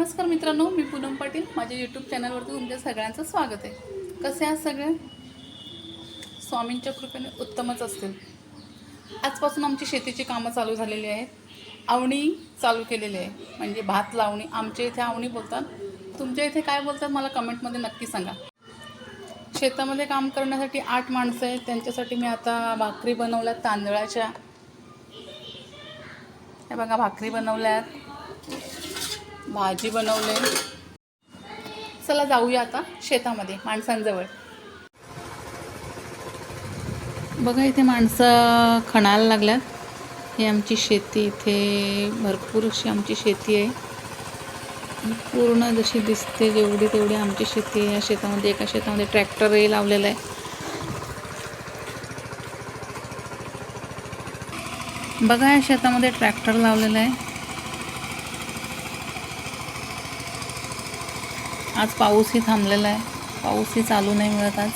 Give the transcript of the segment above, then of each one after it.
नमस्कार मित्रांनो मी पूनम पाटील. माझ्या यूट्यूब चॅनलवरती तुमच्या सगळ्यांचं स्वागत आहे. कसे आहात सगळे? स्वामींच्या कृपेने उत्तमच असतील. आजपासून आमची शेतीची कामं चालू झालेली आहेत. आवणी चालू केलेली आहे. म्हणजे भात लावणी. आमच्या इथे आवणी बोलतात. तुमच्या इथे काय बोलतात मला कमेंटमध्ये नक्की सांगा. शेतामध्ये काम करण्यासाठी आठ माणसं आहेत. त्यांच्यासाठी मी आता भाकरी बनवल्यात तांदळाच्या. हे बघा भाकरी बनवल्यात भाजी बनवले. चला जाऊया आता शेतामध्ये माणसांजवळ. बघा इथे माणसं खणायला लागल्यात. ही आमची शेती इथे भरपूर अशी आमची शेती आहे. पूर्ण जशी दिसते जेवढी तेवढी आमची शेती आहे. या शेतामध्ये एका शेतामध्ये ट्रॅक्टरही लावलेला आहे. बघा या शेतामध्ये ट्रॅक्टर लावलेला आहे. आज पाऊसही थांबलेला आहे. पाऊसही चालू नाही मिळत आज.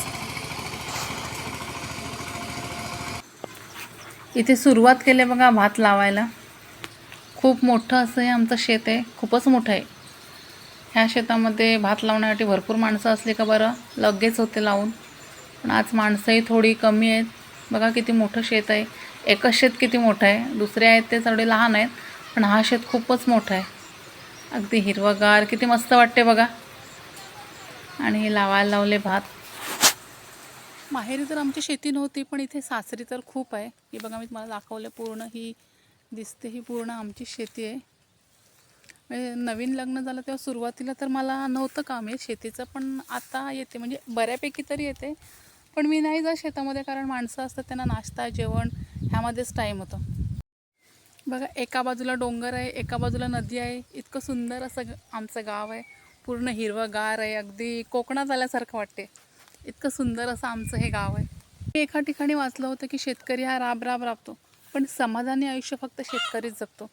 इथे सुरुवात केली बघा भात लावायला. खूप मोठं असं हे आमचं शेत आहे. खूपच मोठं आहे. ह्या शेतामध्ये भात लावण्यासाठी भरपूर माणसं असली का बरं? लगेच होते लावून. पण आज माणसंही थोडी कमी आहेत. बघा किती मोठं शेत आहे. एकच शेत किती मोठं आहे. दुसरे आहेत ते थोडे लहान आहेत. पण हा शेत खूपच मोठा आहे. अगदी हिरवगार. किती मस्त वाटते बघा. आणि लावायला लावले भात. माहेरी तर आमची शेती नव्हती पण इथे सासरी तर खूप आहे. ही बघा मी तुम्हाला दाखवलं पूर्ण. ही दिसते ही पूर्ण आमची शेती आहे. म्हणजे नवीन लग्न झालं तेव्हा सुरुवातीला तर मला नव्हतं काम आहे शेतीचं पण आता येते. म्हणजे बऱ्यापैकी तरी येते पण मी नाही जात शेतामध्ये कारण माणसं असतात त्यांना नाश्ता जेवण ह्यामध्येच टाईम होतो. बघा एका बाजूला डोंगर आहे एका बाजूला नदी आहे. इतकं सुंदर असं आमचं गाव आहे. पूर्ण हिरवंगार आहे अगदी कोकणात आल्यासारखं वाटते इतकं सुंदर असं आमचं हे गाव आहे. मी एका ठिकाणी वाचलं होतं की शेतकरी हा राब राब राबतो पण समाधानी आयुष्य फक्त शेतकरीच जगतो.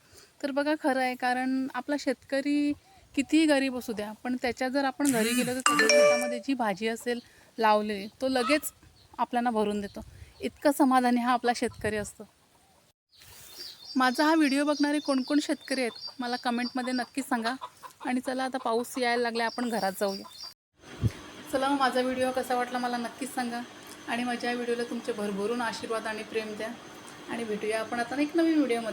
तर बघा खरं आहे कारण आपला शेतकरी कितीही गरीब असू द्या पण त्याच्या जर आपण घरी गेलो तर त्याच्या शेतामध्ये जी भाजी असेल लावलेली तो लगेच आपल्याला भरून देतो. इतकं समाधानी हा आपला शेतकरी असतो. माझा हा व्हिडिओ बघणारे कोणकोण शेतकरी आहेत मला कमेंटमध्ये नक्की सांगा. आणि चला आता पाऊस यायला लागला आपण घरात जाऊया. चला मग माझा व्हिडिओ कसा वाटला मला नक्कीच सांगा. आणि माझ्या या व्हिडिओला तुमचे भरभरून आशीर्वाद आणि प्रेम द्या. आणि भेटूया आपण आता एक नवीन व्हिडिओमध्ये.